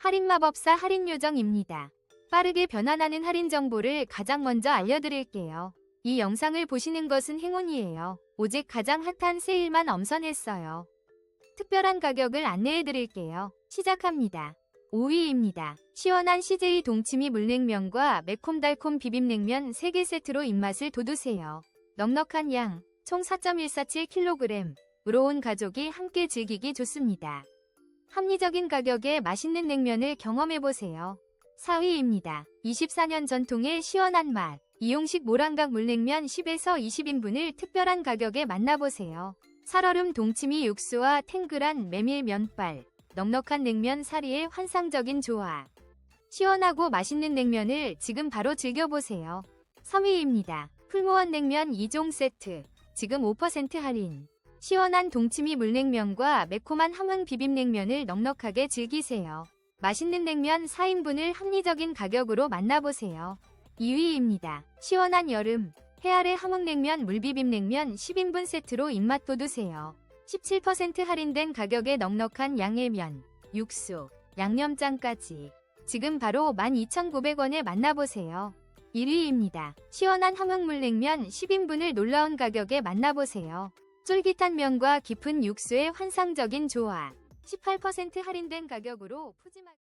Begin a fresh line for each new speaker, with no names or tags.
할인마법사 할인요정입니다. 빠르게 변환하는 할인 정보를 가장 먼저 알려드릴게요. 이 영상을 보시는 것은 행운이에요. 오직 가장 핫한 세일만 엄선했어요. 특별한 가격을 안내해드릴게요. 시작합니다. 5위입니다. 시원한 CJ 동치미 물냉면과 매콤달콤 비빔냉면 3개 세트로 입맛을 돋우세요. 넉넉한 양, 총 4.147kg, 으로 온 가족이 함께 즐기기 좋습니다. 합리적인 가격에 맛있는 냉면을 경험해보세요. 4위입니다. 24년 전통의 시원한 맛. 이용식 모란각 물냉면 10에서 20인분을 특별한 가격에 만나보세요. 살얼음 동치미 육수와 탱글한 메밀 면발. 넉넉한 냉면 사리의 환상적인 조화. 시원하고 맛있는 냉면을 지금 바로 즐겨보세요. 3위입니다. 풀무원 냉면 2종 세트. 지금 5% 할인. 시원한 동치미 물냉면과 매콤한 함흥 비빔냉면을 넉넉하게 즐기세요. 맛있는 냉면 4인분을 합리적인 가격으로 만나보세요. 2위입니다. 시원한 여름. 해아래 함흥냉면 물비빔냉면 10인분 세트로 입맛 돋우세요. 17% 할인된 가격에 넉넉한 양해면, 육수, 양념장까지. 지금 바로 12,900원에 만나보세요. 1위입니다. 시원한 함흥물냉면 10인분을 놀라운 가격에 만나보세요. 쫄깃한 면과 깊은 육수의 환상적인 조화. 18% 할인된 가격으로 푸짐하게